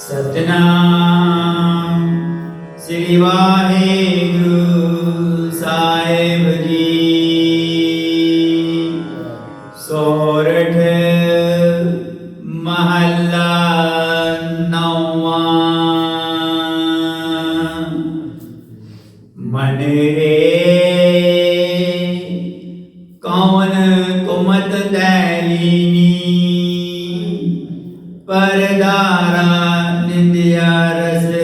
सतनाम श्री वाहेगुरु साहेब जी। सोरठ महल्ला नौवा। मन रे कौन कुमत दैलिनी परदारा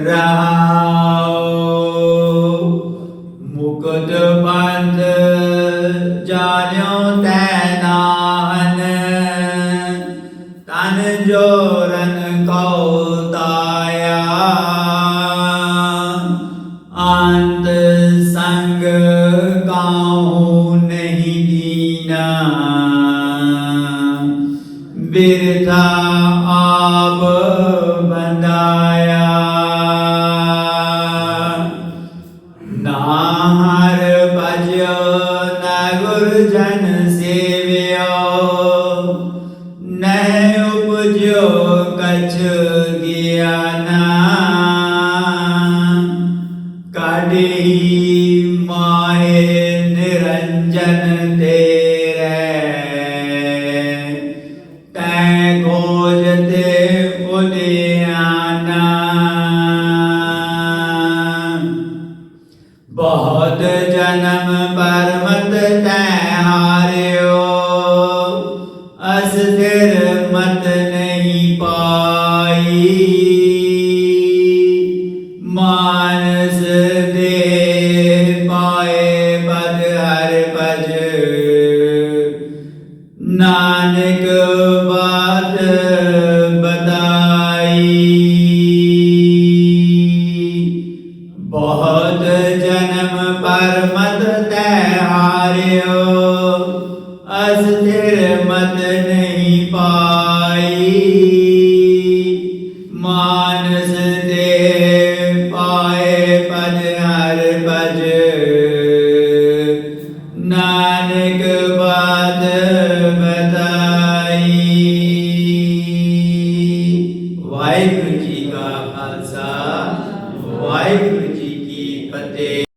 ਰਹਾਉ ਮੁਕਤ ਬੰਦ ਜਾਣਿਓ ਤੈ ਨਾਹਨ ਤਨ ਜੋਰਨ ਕਉ ਤਾਇਆ ਅੰਤ ਸੰਗ ਕਾਹੂ ਨਹੀਂ ਦੀਨਾ ਬਿਰਥਾ ਆਪ ઉપજ્યો કચ્છ ગિયાના કાઢી માએ નિરંજન તેરે તૈ ખોજતે ઉદિયાના બહોત જન્મ ਮਤ ਨਹੀਂ ਪਾਈ। ਮਾਨਸ ਦੇ ਪਾਏ ਬਦ ਹਰ ਭਜ। ਨਾਨਕ ਬਾਤ ਬਤਾਈ। ਬਹੁਤ ਜਨਮ ਪਰ ਪਰਮਤ ਤੈ ਹਾਰਿਓ। ਤੇਰੇ ਮਤ ਨਹੀਂ ਪਾ ਆਏ ਭਜ ਹਰ ਭਜ। ਨਾਨਕ ਬਾਦ ਬਤਾਈ ਵਾਹਿਗੁਰੂ ਜੀ ਕਾ ਖਾਲਸਾ, ਵਾਹਿਗੁਰੂ ਜੀ ਕੀ ਫਤਿਹ।